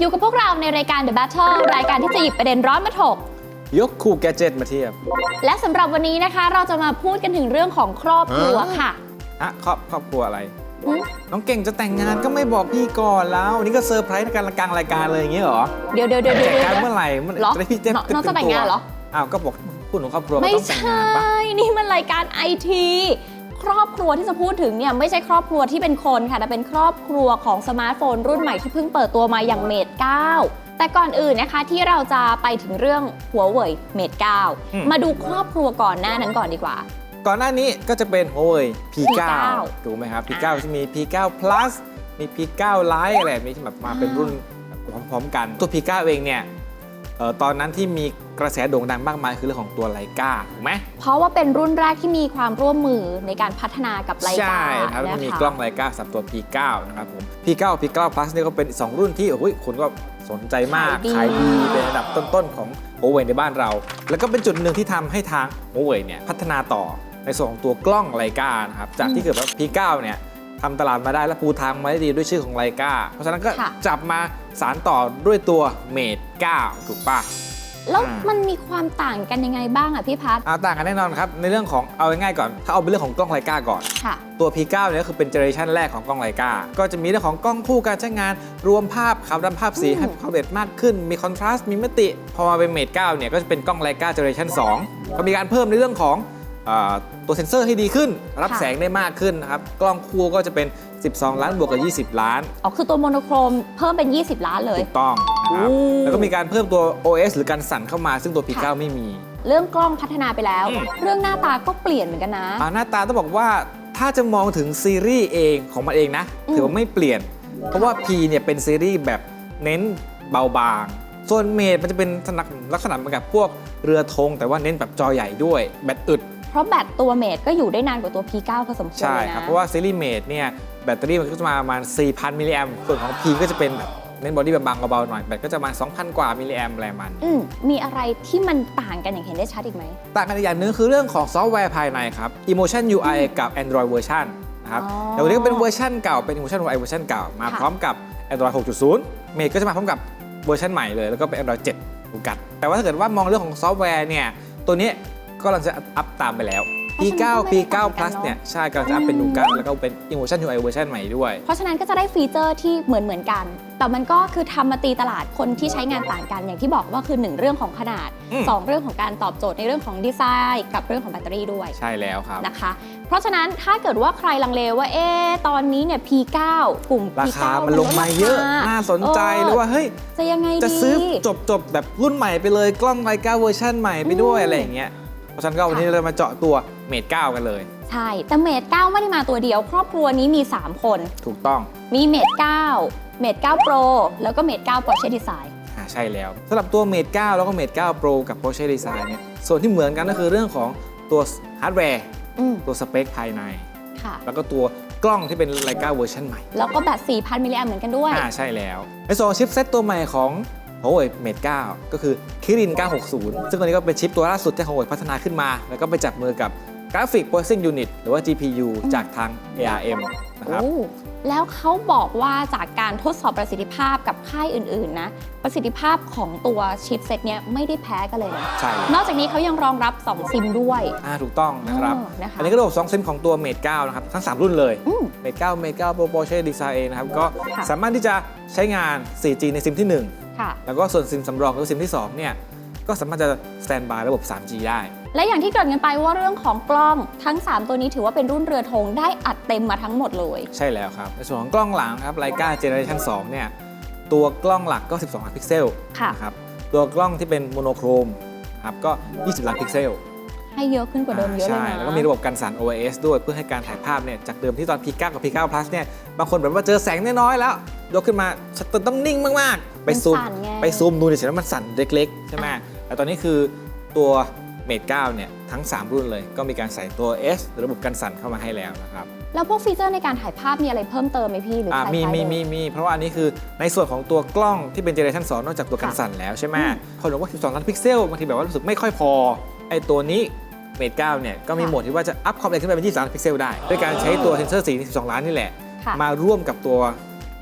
อยู่กับพวกเราในรายการ The Battle รายการที่จะหยิบประเด็นร้อนมาถก ยกคู่แกดเจ็ตมาเทียบและสำหรับวันนี้นะคะ เราจะมาพูดกันถึงเรื่องของครอบครัวค่ะอะครอบครอบครัวอะไรอืม น้องเก่งจะแต่งงานก็ไม่บอกพี่ก่อนแล้วนี่ก็เซอร์ไพรส์ในการกลางรายการเลยอย่างเงี้ยเหรอเดี๋ยวเดี๋ยวเดี๋ยวแจเดี๋ยวกการเดี๋ยว เมื่อไหร่เมื่อไหร่เหรอจะได้พี่เจ๊น้องน้องจะแต่งงานเหรอ อ้าวก็บอกพูดถึงครอบครัวก็ไม่ต้องแต่งใช่ งานปะนี่มันรายการไอที ครอบครัวที่จะพูดถึงเนี่ยไม่ใช่ครอบครัวที่เป็นคนค่ะแต่เป็นครอบครัวของสมาร์ทโฟนรุ่นใหม่ที่เพิ่งเปิดตัวมาอย่างเมด9แต่ก่อนอื่นนะคะที่เราจะไปถึงเรื่องหัวเว่ยเมด9มาดูครอบครัวก่อนหน้านั้นก่อนดีกว่า ก่อนหน้านี้ก็จะเป็น Huawei P9 P9 ถูกไหมครับ P9 อ่าจะมี P9 Plus มี P9 Lite อะไรแบบนี้ที่แบบมาเป็นรุ่นพร้อมๆกัน ตัว P9 เองเนี่ยเอ่อตอนนั้นที่มี กระแสโด่งดังมากมายคือเรื่องของตัวไลกาถูกไหมเพราะว่าเป็นรุ่นแรกที่มีความร่วมมือในการพัฒนากับไลกาใช่ครับนะแล้วมีคะกล้องไลกาสำหรับตัว P9 นะครับผม P9 P9 Plus เนี่ยก็เป็น 2 รุ่นที่โอ้ยคนก็สนใจมาก ขายดีเป็นอันดับต้นๆของ Huawei ในบ้านเรา แล้วก็เป็นจุดหนึ่งที่ทำให้ทาง Huawei เนี่ยพัฒนาต่อในส่วนของตัวกล้องไลกานะครับจากที่เกิดว่า P9 เนี่ยทำตลาดมาได้และปูทางมาได้ดีด้วยชื่อของไลกาเพราะฉะนั้นก็ค่ะจับมาสารต่อด้วยตัว Mate 9ถูกปะ แล้วอ่ามัมันมีความต่างกันยังไงบ้างอะพี่พัฒน์เอาต่างกันแน่นอนครับ ในเรื่องของเอาง่ายๆก่อน ถ้าเอาเป็นเรื่องของกล้องไลกาก่อน ค่ะ ตัว P9 เนี่ยก็คือเป็นเจเนอเรชันแรกของกล้องไลกาก็จะมีเรื่องของกล้องคู่การใช้งาน รวมภาพขาวดำภาพสี อืม ให้ความละเอียดมากขึ้น มีคอนทราสต์ มีมิติ พอมาเป็นเมท9เนี่ยก็จะเป็นกล้องไลกาเจเนอเรชัน2ก็มีการเพิ่มในเรื่องของเอ่อตัวเซ็นเซอร์ให้ดีขึ้น รับแสงได้มากขึ้นนะครับ กล้องคู่ก็จะเป็น 12 ล้านบวกกับ 20 ล้าน อ๋อคือตัวโมโนโครมเพิ่มเป็น 20 ล้านเลย ถูกต้องนะ ครับโอ้แล้วก็มีการเพิ่มตัว OS หรือการสั่นเข้ามาซึ่งตัว P9 ค่ะไม่มี เรื่องกล้องพัฒนาไปแล้วอืมเรื่องหน้าตาก็เปลี่ยนเหมือนกันนะอ่าหน้าตาต้องบอกว่าถ้าจะมองถึงซีรีส์เองของมันเองนะอืมถือว่าไม่เปลี่ยน เพราะว่า P เนี่ยเป็นซีรีส์แบบเน้นเบาบาง ส่วนเมดมันจะเป็นลักษณะเหมือนกับพวกเรือธงแต่ว่าเน้นแบบจอใหญ่ด้วยแบตอึดเพราะแบตตัวเมดก็อยู่ได้นานกว่าตัว P9 พอสมควรใช่เลยนะครับเพราะว่าซีรีส์เมดเนี่ยแบตเตอรี่มันก็จะมาประมาณ4,000มิลลิแอมส่วนของ P ก็จะเป็นแบบ เน้นบอดี้แบบบางเบาๆหน่อยแบตก็จะประมาณ2,000 กว่ามิลลิแอมอะไรมัน อืมมีอะไรที่มันต่างกันอย่างเห็นได้ชัดอีกไหม ต่างกันอีกอย่างหนึงคือเรื่องของซอฟต์แวร์ภายในครับ Emotion UI กับ Android version นะครับอ๋อแต่วันนี้ก็เป็นเวอร์ชันเก่าเป็น Emotion UI เวอร์ชันเก่ามาค่ะ พร้อมกับ Android 6.0 เม e ก็จะมาพร้อมกับเวอร์ชันใหม่เลย แล้วก็เป็น Android 7ดูกันแต่ว่าถ้าเกิดว่ามองเรื่องของซอฟต์แวร์เนี่ยตัวนี้ก็กำลังจะอัพตามไปแล้ว P9 P9 Plus เนี่ย ใช่กำลังจะอัพเป็นนูกันแล้วก็เป็น Emotion UI เวอร์ชันใหม่ด้วย เพราะฉะนั้นก็จะได้ฟีเจอร์ที่เหมือนเหมือนกัน แต่มันก็คือทำมาตีตลาดคนที่ใช้งานต่างกัน อย่างที่บอกว่าคือ 1 เรื่องของขนาด อืม 2 เรื่องของการตอบโจทย์ในเรื่องของดีไซน์กับเรื่องของแบตเตอรี่ด้วยใช่แล้วครับ นะคะ เพราะฉะนั้นถ้าเกิดว่าใครลังเลว่า เอ๊ะตอนนี้เนี่ย P9 กลุ่ม รา P9 คามันลงมาเยอะลดรคน่าสนใจหรือว่า เฮ้ย จะยังไงดี จะซื้อจบจบแบบรุ่นใหม่ไปเลยกล้องไลกาเวอร์ชันใหม่ไปด้วยอืม อะไรอย่างเงี้ยเพ ราะฉะนั้นก็วันนี้ค่ะเรามาเจาะตัวเมด9กันเลย ใช่ แต่เมด9ไม่ได้มาตัวเดียว ครอบครัวนี้มี 3 คน ถูกต้องมีเมด9เมด9 Pro แล้วก็เมด9 Porsche Design อ่าใช่แล้วสำหรับตัวเมด9แล้วก็เมด9 Pro กับ Porsche Design เนี่ยส่วนที่เหมือนกันก็คือเรื่องของตัวฮาร์ดแวร์อืมตัวสเปคภายใน ค่ะ แล้วก็ตัวกล้องที่เป็นไลกาเวอร์ชันใหม่ แล้วก็แบต4,000มิลลิแอมเหมือนกันด้วย อ่าใช่แล้ว ในส่วนของชิปเซตตัวใหม่ของ Huawei Mate 9 ก็คือ Kirin 960 ซึ่งตัวนี้ก็เป็นชิปตัวล่าสุดที่ Huawei พัฒนาขึ้นมา แล้วก็ไปจับมือกับ Graphic Processing Unit หรือว่า GPU อืมจากทาง ARM นะครับโอ้แล้วเขาบอกว่าจากการทดสอบประสิทธิภาพกับค่ายอื่น ๆ นะ ประสิทธิภาพของตัวชิปเซตเนี้ยไม่ได้แพ้กันเลยนะใช่แล้วนอกจากนี้เขายังรองรับ 2 ซิมด้วยอ่าถูกต้องนะครับอ๋อนะคะอันนี้ก็ระบบ2ซิมของตัว Mate 9 นะครับ ทั้ง 3 รุ่นเลยอืม Mate 9 Mate 9 Pro Porsche Design เองนะครับ ก็ค่ะสามารถที่จะใช้งาน 4G ในซิมที่ค่ะ1 แล้วก็ส่วนซิมสำรองหรือซิมที่2เนี่ยก็สามารถจะสแตนบายระบบ 3G ได้ และอย่างที่เกริดกันไปว่าเรื่องของกล้องทั้ง 3 ตัวนี้ถือว่าเป็นรุ่นเรือธงได้อัดเต็มมาทั้งหมดเลย ใช่แล้วครับ ในส่วนของกล้องหลังครับ Leica Generation 2เนี่ยตัวกล้องหลักก็ 12 ล้านพิกเซลค่ะนะครับตัวกล้องที่เป็นโมโนโครมครับก็ 20 ล้านพิกเซล ให้เยอะขึ้นกว่าเดิมเยอะเลยใช่นะแล้วก็มีระบบกันสั่น OIS ด้วยเพื่อให้การถ่ายภาพเนี่ยจากเดิมที่ตอน P9 กับ P9 Plus เนี่ยบางคนแบบว่าเจอแสงน้อยๆแล้วยกขึ้นมาชัตเตอร์ต้องนิ่งมากๆ ไปซูมนสั่นไง ไปซูมดูเนี่ยเห็นว่ามันสั่นเล็กๆใช่ไหมแต่ตอนนี้คือตัว Mate 9เนี่ยทั้ง 3 รุ่นเลยก็มีการใส่ตัว S หรือระบบกันสั่นเข้ามาให้แล้วนะครับ แล้วพวกฟีเจอร์ในการถ่ายภาพมีอะไรเพิ่มเติมไหมพี่หรืออ่าคล้ายๆมีมีเดิมีมีเพราะว่าอันนี้คือในส่วนของตัวกล้องที่เป็นเจเนอเรชัน2นอกจากตัวกันค่ะสั่นแล้วใช่ไหมอืมคนบอกว่า 12 ล้านพิกเซลบางทีแบบว่ารู้สึกไม่ค่อยพอ ไอ้ตัวนี้เมท9เนี่ยก็มีค่ะโหมดที่ว่าจะอัพความละเอียดขึ้นไปเป็น20ล้านพิกเซลได้ ด้วยการใช้ตัวเซนเซอร์สี 12 ล้านนี่แหละ ค่ะ มาร่วมกับตัว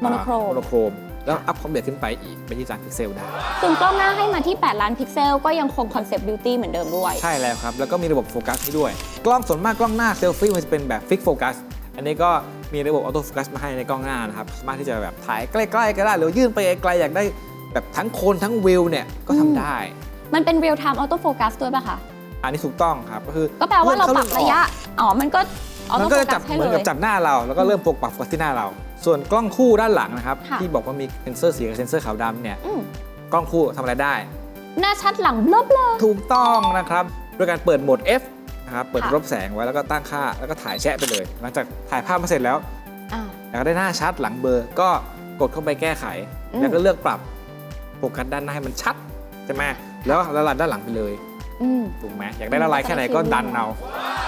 โมโนโครม โมโนโครม แล้วอัพความละเอียดขึ้นไปอีกเป็น23พิกเซลได้ ซูมกล้องหน้าให้มาที่ 8 ล้านพิกเซล ก็ยังคงคอนเซปต์บิวตี้เหมือนเดิมด้วย ใช่แล้วครับ แล้วก็มีระบบโฟกัสให้ด้วย กล้องส่วนมากกล้องหน้าเซลฟี่มันจะเป็นแบบฟิกโฟกัส อันนี้ก็มีระบบออโต้โฟกัสมาให้ในกล้องหน้านะครับ สามารถที่จะแบบถ่ายใกล้ๆก็ได้ หรือยื่นไปไกลๆอยากได้แบบทั้งโคนทั้งวิวเนี่ย ก็ทำได้ มันเป็น real time auto focus ด้วยป่ะคะ อันนี้ถูกต้องครับ ก็คือก็แปลว่าเราปรับระยะ อ๋อ มันก็มั auto นก็จะจับ focus ให้เหมืเลอนกับย จับหน้าเรา แล้วก็เริ่มโฟกัสโฟกัสที่หน้าเรา ส่วนกล้องคู่ด้านหลังนะครับ ค่ะ ที่บอกว่ามีเซนเซอร์สีกับเซนเซอร์ขาวดำเนี่ยอืมกล้องคู่ทำอะไรได้ หน้าชัดหลังเบลบเลยถูกต้องนะครับด้วยการเปิดโหมด F นะครับเปิดค่ะ รบแสงไว้แล้วก็ตั้งค่าแล้วก็ถ่ายแชะไปเลย หลังจากถ่ายภาพมาเสร็จแล้ว อ่าอยากได้หน้าชัดหลังเบลอร์ก็กดเข้าไปแก้ไข อืม แล้วก็เลือกปรับโฟกัสด้านหน้าให้มันชัดใช่ไหมแล้วละลายด้านหลังไปเลยอืม ถูกไหมอยากได้ละลายแค่ไหนก็ดันเอา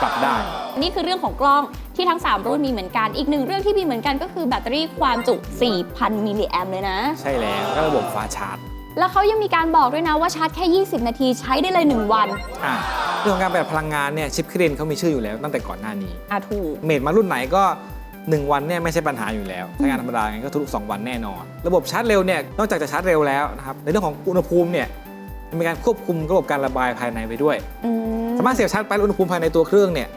ปรับได้ นี่คือเรื่องของกล้อง ที่ทั้ง 3 รุ่นมีเหมือนกัน อีกหนึ่งเรื่องที่มีเหมือนกันก็คือแบตเตอรี่ความจุ 4,000 มิลลิแอมเลยนะ ใช่แล้วก็ระบบฟ้าชาร์จ แล้วเขายังมีการบอกด้วยนะว่าชาร์จแค่ 20 นาทีใช้ได้เลย 1 วัน อะเรื่องของการประหยัดพลังงานเนี่ยชิปครีนเขามีชื่ออยู่แล้วตั้งแต่ก่อนหน้านี้อะถูก เมดมารุ่นไหนก็ 1 วันเนี่ยไม่ใช่ปัญหาอยู่แล้วใช้งานธรรมดาไงก็ทุกๆ2วันแน่นอน ระบบชาร์จเร็วเนี่ยนอกจากจะชาร์จเร็วแล้วนะครับในเรื่องของอุณหภูมิเนี่ยยังมีการควบคุมระบบการระบายภายในไปด้วย อืม สามารถเสียบชาร์จไปแล้วอุณหภูมิภายในตัวเครื่องเนี่ย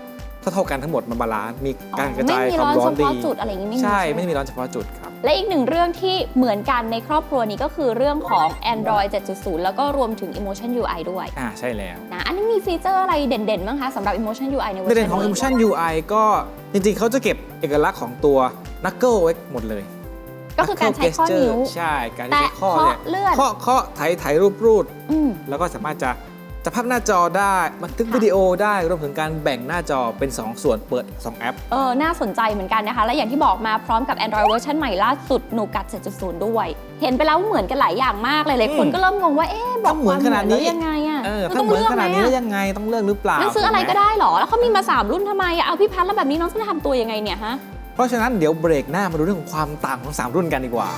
เท่าๆกันทั้งหมดมันบาลานซ์มีการกระจายไม่มีความร้อนร้อนเฉดีพาะจุดอะไรอย่างนี้ไม่มีใช่หไม่มีร้อนเฉพาะจุดครับ และอีกหนึ่งเรื่องที่เหมือนกันในครอบครัวนี้ก็คือเรื่องของ Android 7.0 แล้วก็รวมถึง Emotion UI ด้วยอ่าใช่แล้วนะอันนี้มีฟีเจอร์อะไรเด่นๆบ้างคะสำหรับ Emotion UI ในเวอในร์ชันเด่นของนี้ Emotion UI ก็จริงๆเขาจะเก็บเอกลักษณ์ของตัว Knuckle ไว้หมดเลยก็คือการใช้ข้อ Knuckle นิ้ว gesture ใช่ การที่แตะใช้ข้อเคาะเนี่ยเลื่อนเคาะเคาะไถไถรูปรูดอืมแล้วก็สามารถจะ จับภาพหน้าจอได้บันทึกค่ะวิดีโอได้รวมถึงการแบ่งหน้าจอเป็น 2 ส่วนเปิด 2 แอป เออน่าสนใจเหมือนกันนะคะ และอย่างที่บอกมาพร้อมกับ Android เวอร์ชันใหม่ล่าสุด Nougat 7.0 ด้วย เห็นไปแล้วเหมือนกันหลายอย่างมากเลยหลายคนอืมก็เริ่มงงว่าเอ๊ะบอกถ้าเหมือนขนาดนี้ควมแล้วยังไงอะเออมันถ้าต้องเหมือนเลือกขไหมนาดนี้อะแล้วยังไงต้องเลือกหรือเปล่างั้นซื้ออะไรถูหมก็ได้เหรอแล้วเขามีมา 3 รุ่นทำไมอะเอาพี่พัดแล้วแบบนี้น้องจะทำตัวยังไงเนี่ยฮะเพราะฉะนั้นเดี๋ยวเบรกหน้ามาดูเรื่องของความต่างของ 3 รุ่นกันดีกว่า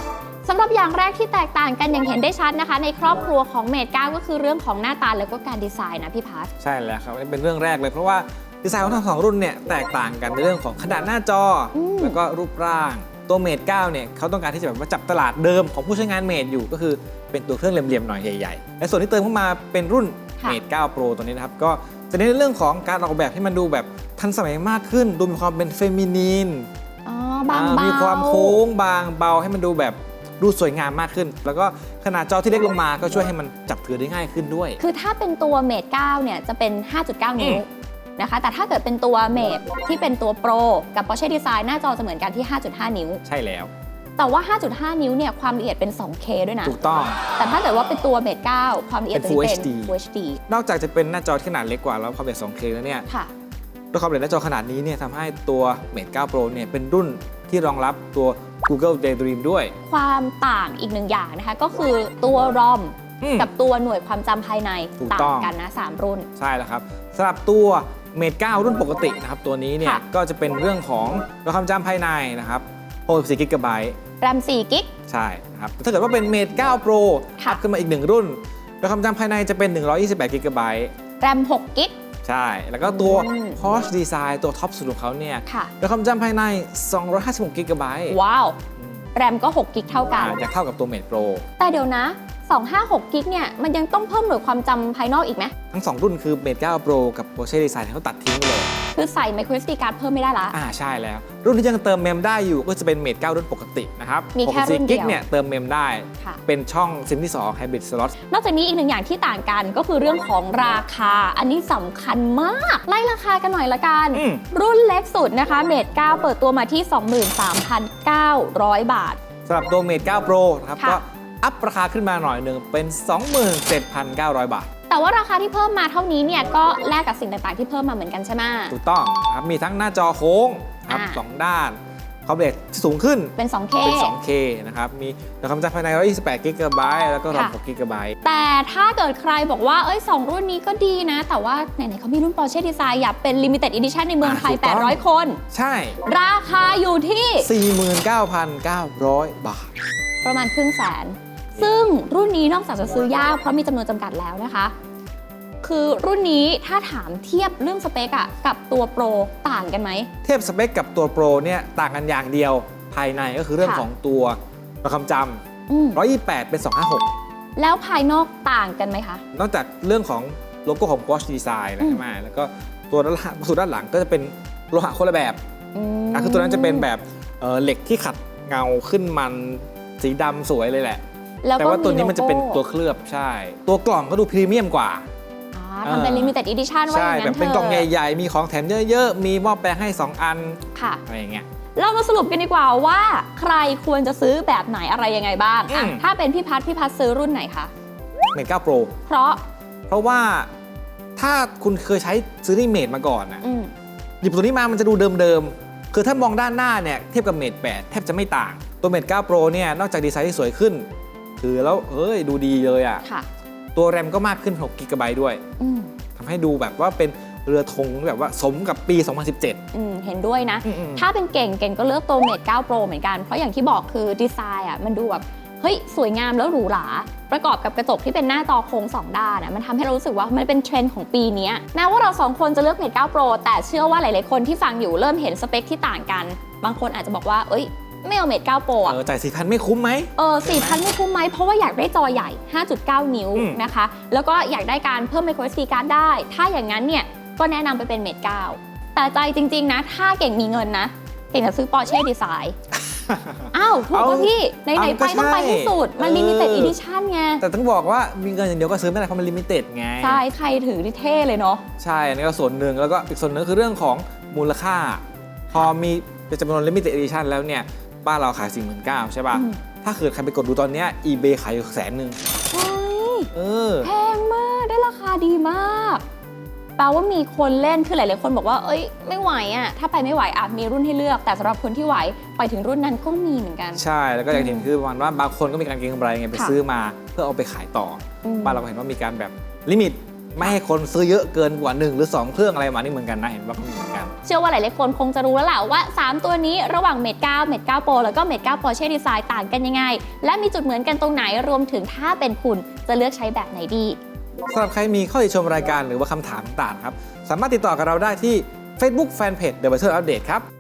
สำหรับอย่างแรกที่แตกต่างกันอย่างเห็นได้ชัดนะคะ ในครอบครัวของเมด9ก็คือเรื่องของหน้าตาแล้วก็การดีไซน์นะพี่พัดใช่แล้วครับนี่เป็นเรื่องแรกเลยเพราะว่าดีไซน์ของทั้งสองรุ่นเนี่ยแตกต่างกันในเรื่องของขนาดหน้าจออมแล้วก็รูปร่างตัวเมด9เนี่ยเขาต้องการที่จะแบบมาจับตลาดเดิมของผู้ใช้งานเมดอยู่ก็คือเป็นตัวเครื่องเหลี่ยมๆหน่อยใหญ่ๆ และส่วนที่เติมเข้ามาเป็นรุ่นเมด9 Pro ตัวนี้นะครับ ก็จะเน้นในเรื่องของการออกแบบให้มันดูแบบทันสมัยมากขึ้น ดูมีความเป็นเฟมินีนอ๋อบางอ่าเบามีความโค้งบางเบาให้มันดูแบบ ดูสวยงามมากขึ้น แล้วก็ขนาดจอที่เล็กลงมาก็ช่วยให้มันจับถือได้ง่ายขึ้นด้วย คือถ้าเป็นตัวเมด9เนี่ยจะเป็น 5.9 นิ้วอืมนะคะ แต่ถ้าเกิดเป็นตัวเมดที่เป็นตัว Pro กับ Porsche Design หน้าจอจะเหมือนกันที่ 5.5 นิ้ว ใช่แล้ว แต่ว่า 5.5 นิ้วเนี่ยความละเอียดเป็น 2K ด้วยนะ ถูกต้อง แต่ถ้าเกิดว่าเป็นตัวเมด9ความละเอียดเป็นตัวนี้ Full เป็น HD Full HD นอกจากจะเป็นหน้าจอที่ขนาดเล็กกว่าแล้วความละเอียด 2K แล้วเนี่ยค่ะด้วยความละเอียดหน้าจอขนาดนี้เนี่ยทำให้ตัว Mate 9 Pro เนี่ยเป็นรุ่นที่รองรับตัว Google Daydream ด้วย ความต่างอีกหนึ่งอย่างนะคะ ก็คือตัว ROM อืมกับตัวหน่วยความจำภายในถูกต่าต้องง กันนะ3รุ่น ใช่แล้วครับสำหรับตัว Mate 9รุ่นปกตินะครับ ตัวนี้เนี่ย ค่ะ ก็จะเป็นเรื่องของความจำภายในนะครับ64 GB แรม4กิก ใช่นะครับแต่ถ้าเกิดว่าเป็น Mate 9 Pro ค่ะ อัพขึ้นมาอีกหนึ่งรุ่นความจำภายในจะเป็น128 GB แรม6กิก ใช่ แล้วก็ตัวอืม Porsche Design ตัวท็อปสุดของเขาเนี่ยค่ะความจำภายใน 256 GB ว้าว แรมก็ 6 กิกเท่ากัน จะเท่ากับตัว Mate Pro แต่เดี๋ยวนะ 256 กิกเนี่ย มันยังต้องเพิ่มหน่วยความจำภายนอกอีกไหม ทั้ง 2 รุ่นคือ Mate 9 Pro กับ Porsche Design เขาตัดทิ้งไปเลย คือใส่ micro SD card เพิ่มไม่ได้ละ อ่าใช่แล้ว รุ่นที่ยังเติมเมมได้อยู่ก็จะเป็น Mate 9รุ่นปกตินะครับมีแค่รุ่น64เดีกิยวกเนี่ยเติมเมมได้ค่ะเป็นช่องซิมที่2 Hybrid Slot นอกจากนี้อีกหนึ่งอย่างที่ต่างกันก็คือเรื่องของราคา อันนี้สำคัญมาก ไล่ราคากันหน่อยละกันอืมรุ่นเล็กสุดนะคะเมด9เปิดตัวมาที่ 23,900 บาทสำหรับตัว Mate 9 Pro นะครับค่ะก็อัพราคาขึ้นมาหน่อยหนึ่งเป็น 27,900 บาท แต่ว่าราคาที่เพิ่มมาเท่านี้เนี่ยก็แลกกับสิ่งต่างๆที่เพิ่มมาเหมือนกันใช่ไหม ถูกต้องครับ มีทั้งหน้าจอโค้งครับอ่า สองด้านความละเอียดที่สูงขึ้น เป็น 2K เป็น 2K นะครับ มีความจำภายใน 128 g b แล้วก็รอมค่ะ6 g b แต่ถ้าเกิดใครบอกว่า เอ้ยสองรุ่นนี้ก็ดีนะ แต่ว่าไหนๆเขามีรุ่น Porsche Design อยากเป็น Limited Edition ในเมืองไทย อ่าถูกต้อง 800 คน ใช่ ราคาอยู่ที่49,900 บาท ประมาณครึ่งแสน ซึ่งรุ่นนี้นอกจากจะซื้อยากเพราะมีจำนวนจำกัดแล้วนะคะ คือรุ่นนี้ถ้าถามเทียบเรื่องสเปคอะกับตัวโปรต่างกันไหม เทียบสเปคกับตัว Pro เนี่ยต่างกันอย่างเดียวภายในก็คือเรื่องค่ะของตัวความจอืม128 เป็น 256 แล้วภายนอกต่างกันไหมคะ นอกจากเรื่องของโลโก้ของ Bosch Design แล้วใช่ไหมแล้วก็ตัวด้านหลังวัสดุด้านหลังก็จะเป็นโลหะคนละแบบอืมอะคือตัวนั้นจะเป็นแบบเอ่อเหล็กที่ขัดเงาขึ้นมันสีดำสวยเลยแหละ แล้วแต่ก็ว่าตัวนี้มันจะเป็นโลโก้ตัวเคลือบใช่ ตัวกล่องก็ดูพรีเมียมกว่าอ่า ทำเป็นเออ limited edition ว่าอใช่ย่างแบนั้บนเป็นกล่องถะใหญ่ๆ มีของแถมเยอะๆ มีหม้อแปลงให้ 2 อัน ค่ะ อะไรอย่างเงี้ย เรามาสรุปกันดีกว่าว่าใครควรจะซื้อแบบไหนอะไรยังไงบ้างอะอืม ถ้าเป็นพี่พัทพี่พัทซื้อรุ่นไหนคะ เมด9 Pro เพราะ เพราะว่าถ้าคุณเคยใช้ซีรีส์เมดมาก่อนนะอืม หยิบตัวนี้มามันจะดูเดิมๆ คือถ้ามองด้านหน้าเนี่ยเทียบกับเมด8แทบจะไม่ต่าง ตัวเมด9 Pro เนี่ยนอกจากดีไซน์ที่สวยขึ้น ถือแล้วเฮ้ยดูดีเลยอะ ค่ะ ตัวแรมก็มากขึ้น6 g b ด้วยอืมทำให้ดูแบบว่าเป็นเรือธงแบบว่าสมกับปี 2017 อืมเห็นด้วยนะ อืมๆ ถ้าเป็นเก่งเก่งก็เลือกตัวเมด9 Pro เหมือนกัน เพราะอย่างที่บอกคือดีไซน์อะมันดูแบบเฮ้ยสวยงามแล้วหรูหราประกอบกับกระจกที่เป็นหน้าจอโค้งสองด้านอะมันทำให้เรารู้สึกว่ามันเป็นเทรนด์ของปีเนี้ยแม้ว่าเราสองคนจะเลือกเมด9 Pro แต่เชื่อว่าหลาย ๆ คนที่ฟังอยู่เริ่มเห็นสเปคที่ต่างกัน บางคนอาจจะบอกว่า เอ้ย ไม่เอาเมด9 Pro อะเออจ่ายสี่พันไม่คุ้มไหม เออสี่พันไม่คุ้มไหม เพราะว่าอยากได้จอใหญ่ 5.9 นิ้วอืม นะคะ แล้วก็อยากได้การเพิ่ม micro SD card ได้ ถ้าอย่างนั้นเนี่ย ก็แนะนำไปเป็นเมด9แต่ใจจริง ๆ นะ ถ้าเก่งมีเงินนะ เก่งจะซื้อ Porsche Design อ้าว ถูกเอาป่ะพี่ ไหน เอาๆ ไปก็ต้องไปให้สุด มันใช่มี limited เออ edition ไง แต่ต้องบอกว่ามีเงินอย่างเดียวก็ซื้อไม่ได้เพราะมันลิมิเต็ดไง ใช่ ใครถือที่เท่เลยเนาะ ใช่อันนี้ก็ส่วนหนึ่งแล้วก็อีกส่วนหนึงคือเรื่องของมูลค่า พอมีเป็นจำนวนลิมิเต็ด edition แล้วเนี่ย บ้านเราขาย49,000ใช่ป่ะอืมถ้าเกิดใครไปกดดูตอนเนี้ย eBay ขายอยู่แสนหนึ่งเฮ้ยเออ แพงมากได้ราคาดีมากแปลว่ามีคนเล่นคือหลายๆคนบอกว่า เอ้ย ไม่ไหวอะ่ะ ถ้าไปไม่ไหวอาจมีรุ่นให้เลือก แต่สำหรับคนที่ไหว ไปถึงรุ่นนั้นก็มีเหมือนกัน ใช่ แล้วก็อย่างที่เห็นคือประมาณว่าบางคนก็มีการเก็งกำไรไงไปค่ะซื้อมา เพื่อเอาไปขายต่ออืมบ้านเราก็เห็นว่ามีการแบบลิมิต ไม่ให้คนซื้อเยอะเกินกว่า 1 หรือ 2 เครื่องอะไรมานี่เหมือนกันนะเห็นว่าก็มีเหมือนกัน เชื่อว่าหลายๆคนคงจะรู้แล้วแหละว่า 3 ตัวนี้ระหว่างเมด9เมด9 Pro แล้วก็เมด9 Porsche Design ต่างกันยังไง และมีจุดเหมือนกันตรงไหนรวมถึงถ้าเป็นคุณจะเลือกใช้แบบไหนดีสำหรับใครมีข้อติชมรายการหรือว่าคำถามต่างๆครับ สามารถติดต่อกับเราได้ที่ Facebook Fanpage The Battle Update ครับ